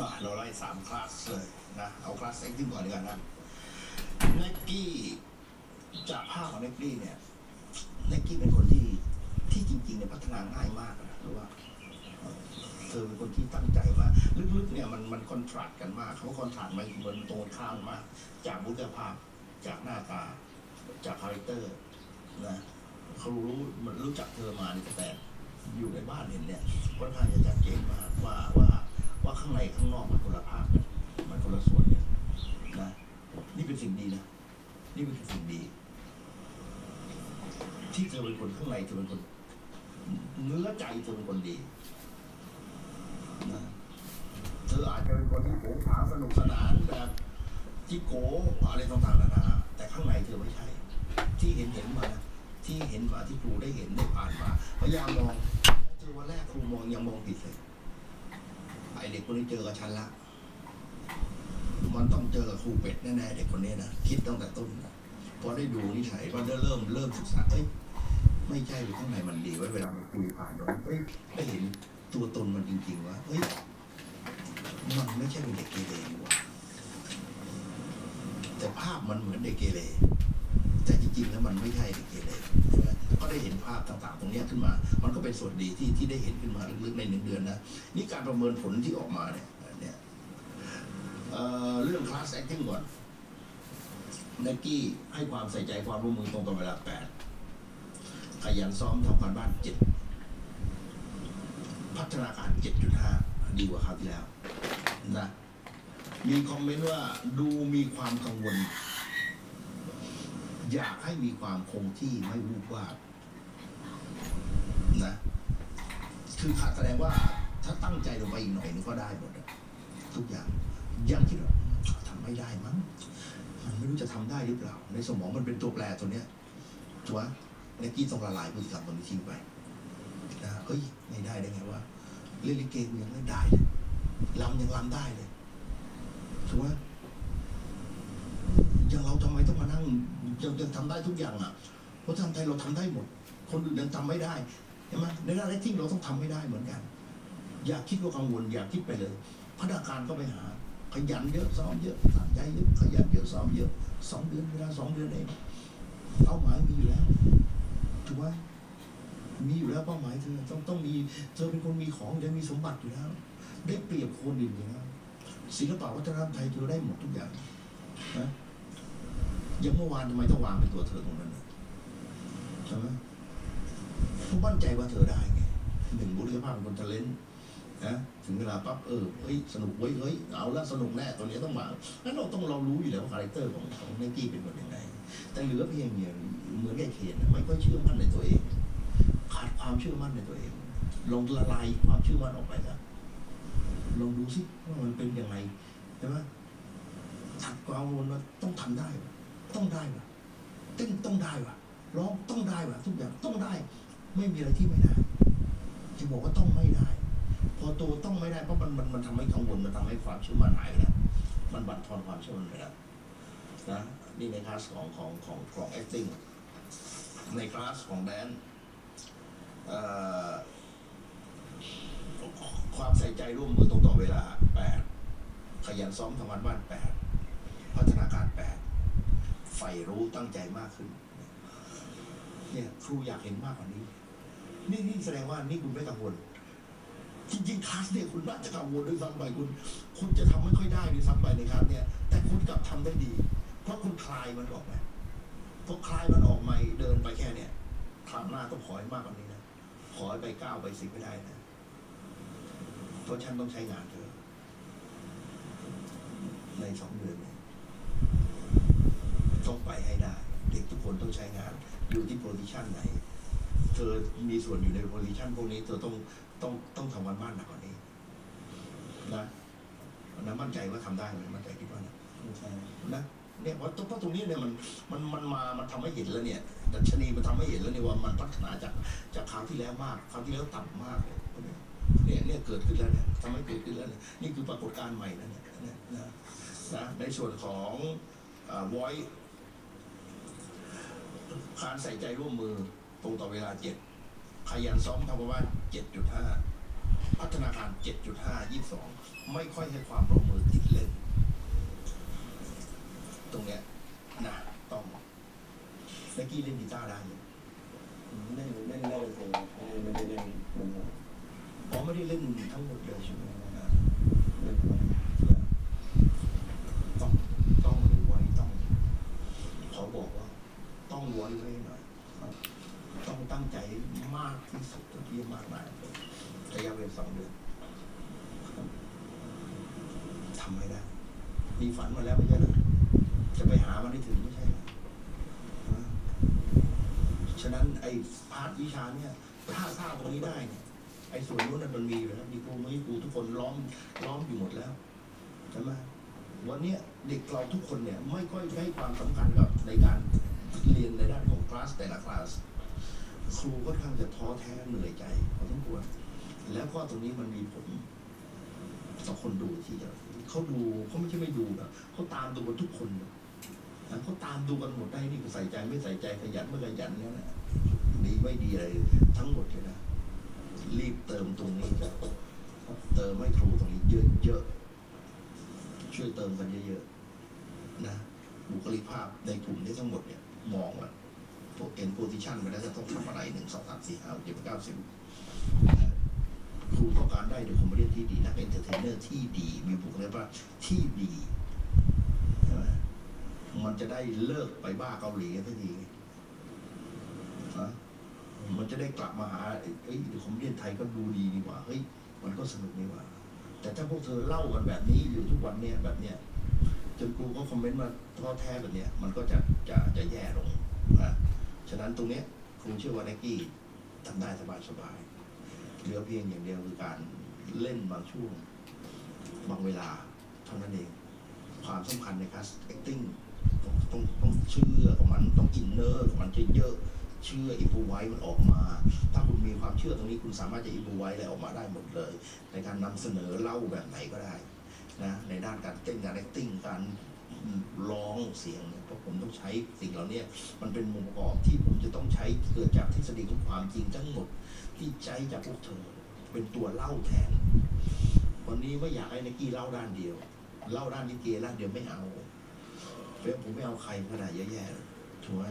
มาเราไล่สามคลาสเลยนะเอาคลาสเอ็กซ์ก่อนดีกว่านะเนกกี้จากภาพของเนกกี้เนี่ยเนกกี้เป็นคนที่ที่จริงๆเนี่ยพัฒนาง่ายมากนะเพราะว่าเธอเป็นคนที่ตั้งใจมากลึกๆเนี่ยมันมันคอนทราสต์กันมากเขาคอนทราสต์มันมันตรงกันข้ามมาก จากบุคลิกภาพจากหน้าตา จากคาแรคเตอร์นะเขารู้มันรู้จักเธอมานี่ตั้งแต่อยู่ในบ้านเห็นเนี่ยค่อนข้างจะชัดเจนมากว่าว่า ว่าข้างในข้างนอกมันคนละภาพกันมันคนละส่วนกันนะนี่เป็นสิ่งดีนะ นี่เป็นสิ่งดี ที่เธอเป็นคนข้างในเธอเป็นคนเนื้อใจเธอเป็นคนดีนะเธออาจจะเป็นคนที่โผงผางสนุกสนานแบบจิโกอะไรต่างๆนานาแต่ข้างในเธอไม่ใช่ ที่เห็นเห็นมา ที่เห็นมาที่ครูได้เห็นได้ผ่านมาพยายามมองเจอวันแรกครูมองยังมองผิดเลย ไอเด็กคนนี้เจอกับฉันละมันต้องเจอกับครูเป็ดแน่ๆเด็กคนนี้นะคิดตั้งแต่ต้นนะพอได้ดูนิสัยพอได้เริ่มเริ่มศึกษาเอ้ยไม่ใช่ข้างในมันดีไว้เวลามันคุยผ่านเราเอ้ยได้เห็นตัวตนมันจริงๆว่าเอ้ยมันไม่ใช่เป็นเด็กเกเรนี่หว่าแต่ภาพมันเหมือนเด็กเกเร จริงแล้วมันไม่ใช่เด็กเกเรใช่ไหมก็ได้เห็นภาพต่างๆ ตรงนี้ขึ้นมา มันก็เป็นส่วนดีที่ที่ได้เห็นขึ้นมาลึกๆในหนึ่งเดือนนะนี่การประเมินผลที่ออกมาเนี่ยเนี่ยเรื่อง class acting ก่อนไนกี้ให้ความใส่ใจความร่วมมือตรงต่อเวลาแปดขยันซ้อมทำการบ้านเจ็ดพัฒนาการเจ็ดจุดห้าดีกว่าคราวที่แล้วนะมีคอมเมนต์ว่าดูมีความกังวล อยากให้มีความคงที่ไม่วูบวาบนะ คือขาดแสดงว่าถ้าตั้งใจลงไปอีกหน่อยนึงก็ได้หมดทุกอย่างยังคิดว่าทำไม่ได้มั้งมันไม่รู้จะทำได้หรือเปล่า ในสมองมันเป็นตัวแปรตัวเนี้ยถูกไหมในกี้ต้องละลายพฤติกรรมตรงนี้ทิ้งไปนะเฮ้ยไม่ได้ได้ไงวะเล่นลิเกยังเล่นได้เลยลำยังลำได้เลยถูกไหมอย่างเราทำไมต้องมานั่ง ยังยังทำได้ทุกอย่างอะเพราะทำไทยเราทำได้หมด คนอื่นยังทำไม่ได้ใช่ไหมในด้านที่เราต้องทำไม่ได้เหมือนกัน อย่าคิดว่ากังวลอย่าคิดไปเลยพนักงานก็ไปหา ขยันเยอะซ้อมเยอะตั้งใจเยอะขยันเยอะซ้อมเยอะสองเดือนเวลาสองเดือนเองเป้าหมายมีอยู่แล้วถูกไหมมีอยู่แล้วเป้าหมายเธอต้องต้องมีเธอเป็นคนมีของจะมีสมบัติอยู่แล้ว ได้เปรียบคนอื่นอยู่แล้วศิลปะวัฒนธรรมไทยเธอได้หมดทุกอย่างนะ อย่างเมื่อวานทำไมต้องวางเป็นตัวเธอตรงนั้นน่ะใช่ไหมเพราะมั่นใจว่าเธอได้ไงหนึ่งบุคลิกภาพเป็นคนทะเลนนะถึงเวลาปั๊บเออเฮ้ยสนุกเว้ยเฮ้ยเอาละสนุกแน่ตัวนี้ต้องมาแล้วเราต้องเรารู้อยู่แล้วว่าคาแรคเตอร์ของของไนกี้เป็นคนยังไงแต่เหลือเพียงอย่างเหมือนไอ้เคนนไม่ค่อยเชื่อมั่นในตัวเอง ขาดความเชื่อมั่นในตัวเองลองละลายความเชื่อมั่นออกไปนะลองดูสิว่ามันเป็นยังไงใช่ไหมถัดความวนว่าต้องทำได้ ต้องได้วะเต้นต้องได้วะร้องต้องได้วะทุกอย่างต้องได้ ไม่มีอะไรที่ไม่ได้จะบอกว่าต้องไม่ได้ พอตัวต้องไม่ได้เพราะมันมันมันทำให้กังวลมันทำให้ความเชื่อมั่นหายไปแล้วมันบั่นทอนความเชื่อมั่นไปแล้วนะนี่ในคลาสของของของของ acting ในคลาสของแดนความใส่ใจร่วมมือตรงต่อเวลาแปดขยันซ้อมทำงานบ้านแปดพัฒนาการแปด ใฝ่รู้ตั้งใจมากขึ้น เนี่ยครูอยากเห็นมากกว่านี้ นี่นี่แสดงว่านี่คุณไม่กังวล จริงๆคลาสเนี่ยคุณน่าจะกังวลด้วยซ้ำไปคุณ คุณจะทำไม่ค่อยได้ด้วยซ้ำไปในคลาสเนี่ย แต่คุณกลับทำได้ดี เพราะคุณคลายมันออกไหมพอคลายมันออกมาเดินไปแค่เนี่ยคราวหน้าต้องขอให้มากกว่านี้นะขอให้ไปเก้าไปสิบไม่ได้นะเพราะฉันต้องใช้งานเธอ ในสองเดือนเนี่ยต้องไป ให้ได้ เด็กทุกคนต้องใช้งาน อยู่ที่โพซิชันไหน เธอมีส่วนอยู่ในโพซิชันพวกนี้เธอต้องต้องต้องทำวันบ้านหนักกว่านี้นะนะมั่นใจว่าทำได้ไหมมั่นใจคิดว่านะใช่นะเนี่ยเพราะเพราะตรงนี้เนี่ยมันมันมันมา มันทำให้เห็นแล้วเนี่ยดัชนีมันทำให้เห็นแล้วเนี่ยว่ามันพัฒนาจากจากคราวที่แล้วมากคราวที่แล้วต่ำมากเลยเนี่ยเนี่ยเกิดขึ้นแล้วเนี่ยทำให้เกิดขึ้นแล้วเนี่ยนี่คือปรากฏการณ์ใหม่นะเนี่ยเนี่ยนะนะในส่วนของวอย การใส่ใจร่วมมือตรงต่อเวลาเจ็ดขยันซ้อมทำว่าเจ็ดจุดห้าพัฒนาการเจ็ดจุดห้ายี่สองไม่ค่อยให้ความร่วมมือติดเล่น ตรงเนี้ยนะต้องเมื่อกี้เล่นกีตาร์ได้ เล่นเล่นได้เลยผมไม่ได้เล่นมัน อ๋อไม่ได้เล่นทั้งหมดเลยใช่ไหมนะ เล่น ต้องต้องรู้ไว้ต้องขอบอกว่า ต้องไว้ไว้หน่อยต้องตั้งใจมากที่สุดเท่าที่มากได้ระยะเวลาสองเดือนทำไม่ได้ มี ฝันมาแล้วไม่ใช่หรอจะไปหามันให้ถึงไม่ใช่หรอฉะนั้นไอ้พาร์ทวิชาเนี่ย ถ้าทราบตรงนี้ได้เนี่ยไอ้ส่วนนู้นมันมีอยู่แล้วมีครูมีครูทุกคนล้อมล้อมอยู่หมดแล้วใช่ไหมวันเนี้ยเด็กเราทุกคนเนี่ยไม่ค่อยให้ความสำคัญกับในการเรียนในด้านของคลาสแต่ละคลาสครูก็ค่อนข้างจะท้อแท้เหนื่อยใจพอสมควรแล้วก็ตรงนี้มันมีผลต่อคนดูที่จะ เขาดูเขาไม่ใช่ไม่ดูนะเขาตามดูกันทุกคนนะเขาตามดูกันหมดได้นี่ก็ใส่ใจไม่ใส่ใจขยันไม่ขยันเนี่ยนะดีไม่ดีอะไรทั้งหมดเลยนะรีบเติมตรงนี้จะเติมให้ครูตรงนี้เยอะๆช่วยเติมกันเยอะๆนะบุคลิกภาพในกลุ่มนี้ทั้งหมดเนี่ยมองว่าพวกเอ็นโพซิชันไปแล้วจะต้องทำอะไรหนึ่งสองสามสี่ห้าหกเจ็ดแปดเก้าสิบ ครูต้องการได้เด็กคอมเมดี้ที่ดีนักเอนเตอร์เทนเนอร์ที่ดี มีบุคลิกภาพที่ดีใช่ไหมมันจะได้เลิกไปบ้าเกาหลีกันสักทีนะมันจะได้กลับมาหาเอ้ยเด็กคอมเมดี้ไทยก็ดูดีดีกว่าเฮ้ยมันก็สนุกดีกว่า แต่ถ้าพวกเธอเล่ากันแบบนี้อยู่ทุกวันเนี่ยแบบเนี้ยจนครูก็คอมเมนต์มาท้อแท้แบบเนี้ยมันก็จะจะจะแย่ลงนะฉะนั้นตรงเนี้ยครูเชื่อว่าไนกี้ทำได้สบายสบาย เหลือเพียงอย่างเดียวคือการเล่นบางช่วง บางเวลาเท่านั้นเอง ความสำคัญในการ acting ต้องต้องต้องเชื่อกับมันต้องอินเนอร์กับมันจะเยอะเชื่ออิปูไว้มันออกมา ถ้าคุณมีความเชื่อตรงนี้คุณสามารถจะอิปูไว้อะไรออกมาได้หมดเลย ในการนำเสนอเล่าแบบไหนก็ได้นะในด้านการเต้นการ acting การ ร้องเสียงเนี่ยเพราะผมต้องใช้สิ่งเหล่านี้มันเป็นมุมประกอบที่ผมจะต้องใช้เกิดจากทฤษฎีของความจริงทั้งหมดที่ใจจากพวกเธอ เป็นตัวเล่าแทน วันนี้ไม่อยากให้นักกี้เล่าด้านเดียว เล่าด้านลิเกด้านเดียวไม่เอาเฟรมผมไม่เอาใครขนาดแย่ๆเลยถูกไหม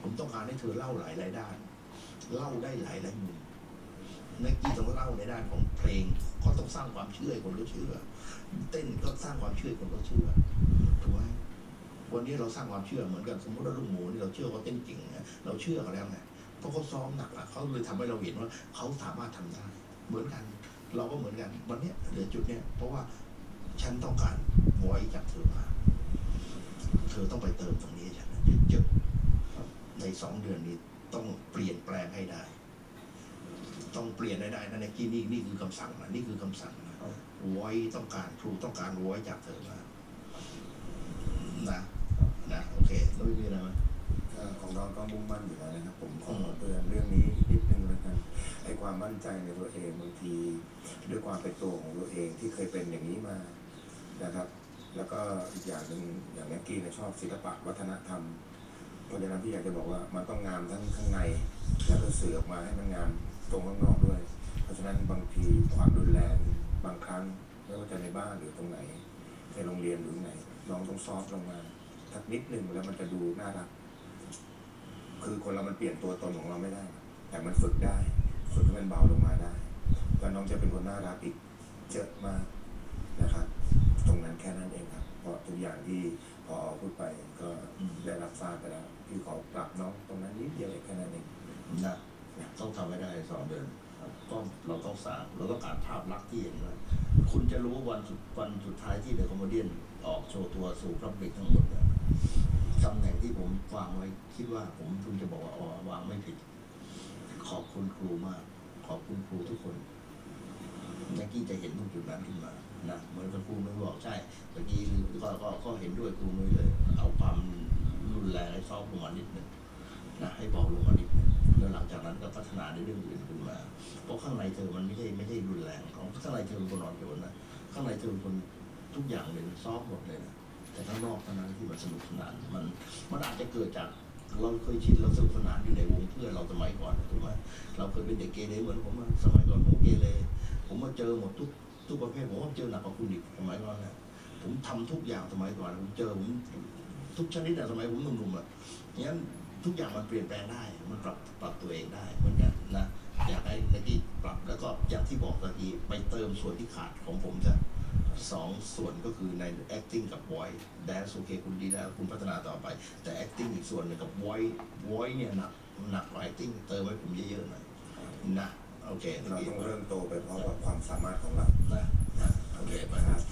ผมต้องการให้เธอเล่าหลายหลายๆด้าน เล่าได้หลายหลายมุมนักกีต้องเล่าในด้านของเพลงก็ต้องสร้างความเชื่อให้คนก็เชื่อ เต้นก็สร้างความเชื่อให้คนก็เชื่อ วันนี้เราสร้างความเชื่อเหมือนกันสมมติว่าลูกหมูนี่เราเชื่อว่าเต้นเก่งนะเราเชื่อเขาแล้วไงเพราะเขาซ้อมหนักอะเขาเลยทำให้เราเห็นว่าเขาสามารถทำได้เหมือนกันเราก็เหมือนกัน วันเนี้ยเหลือจุดเนี้ยเพราะว่าฉันต้องการไว้จากเธอมา เธอต้องไปเติมตรงนี้ให้ฉันเยอะๆในสองเดือนนี้ต้องเปลี่ยนแปลงให้ได้ ต้องเปลี่ยนให้ได้นะในกี้นี่นี่คือคำสั่งนะนี่คือคำสั่งนะไว้ต้องการครูต้องการไว้จากเธอมานะ นะโอเคแล้วไม่มีอะไรไหมของเราก็มุ่งมั่นอยู่แล้วนะครับ ผมขอเตือนเรื่องนี้นิดนึงแล้วกันไอ้ความมั่นใจในตัวเองบางทีด้วยความเป็นตัวของตัวเองที่เคยเป็นอย่างนี้มานะครับ แล้วก็อีกอย่างหนึ่งอย่างแม็กกี้นี่ยชอบศิลปะวัฒนธรรมเพราะฉะนั้นพี่อยากจะบอกว่ามันต้องงามทั้งข้างในแล้วก็สื่อออกมาให้มันงามตรงข้างนอกด้วย เพราะฉะนั้นบางทีความรุนแรงบางครั้งไม่ว่าจะในบ้านหรือตรงไหนในโรงเรียนหรือไหนน้องต้องซอฟต์ลงมา สักนิดหนึ่งแล้วมันจะดูน่ารัก คือคนเรามันเปลี่ยนตัวตนของเราไม่ได้ แต่มันฝึกได้ ฝึกให้มันเบาลงมาได้แล้วน้องจะเป็นคนน่ารักอีกเยอะมากนะครับ ตรงนั้นแค่นั้นเองครับ เพราะทุกอย่างที่พอพูดไปก็ได้รับทราบไปแล้วพี่ขอปรับน้องตรงนั้นนิดเดียวเองแค่นั้นเองนะต้องทำให้ได้สองเดือนก็เราต้องสางเราต้องการภาพลักษณ์ที่เห็นว่าคุณจะรู้วันสุดวันสุดท้ายที่เดอะคอมเมดี้ออกโชว์ตัวสู่พับลิกทั้งหมดเนี่ย ตำแหน่งที่ผมวางไว้ คิดว่าผมคุณจะบอกว่าอ๋อวางไม่ผิด ขอบคุณครูมาก ขอบคุณครูทุกคนนักกี้จะเห็นตรงจุดนั้นขึ้นมานะเหมือนกับครูไม่บอกใช่เมื่อกี้ก็ก็ก็เห็นด้วยครูไม่เลย เอาความรุนแรงให้ซอฟลงมานิดหนึ่งนะให้เบาลงมานิดหนึ่งแล้วหลังจากนั้นก็พัฒนาในเรื่องอื่นขึ้นมาเพราะข้างในเธอมันไม่ใช่ไม่ใช่รุนแรงของข้างในเธอเป็นคนอ่อนโยนนะข้างในเธอเป็นคนทุกอย่างเลยซอฟหมดเลยนะ แต่ข้างนอกเท่านั้นที่มันสนุกสนานมันมันอาจจะเกิดจากเราเคยชินเราสนุกสนานอยู่ในวงเพื่อนเราสมัยก่อนถูกไหมเราเคยเป็นเด็กเกเรเหมือนผมสมัยก่อนผมเกเรผมมาเจอหมดทุกทุกประเภทผมว่าเจอหนักกว่าคุณอีกสมัยก่อนนะผมทำทุกอย่างสมัยก่อนผมเจอผมทุกชนิดอะสมัยผมหนุ่มๆอะงั้นทุกอย่างมันเปลี่ยนแปลงได้ มันปรับปรับตัวเองได้เหมือนกันนะอยากให้ในที่ปรับแล้วก็อย่างที่บอกตะกี้ไปเติมส่วนที่ขาดของผมจะ สองส่วนก็คือใน acting กับ voice dance โอเคคุณดีแล้วคุณพัฒนาต่อไป แต่ acting อีกส่วนหนึงกับ voice voice เนี่ยหนักหนักกว่า acting เติมให้ผมเยอะๆหน่อยนะโอเคเราตะกี้ต้องเริ่มโตไปพร้อมกับความสามารถของเรานะนะโอเคไปครับ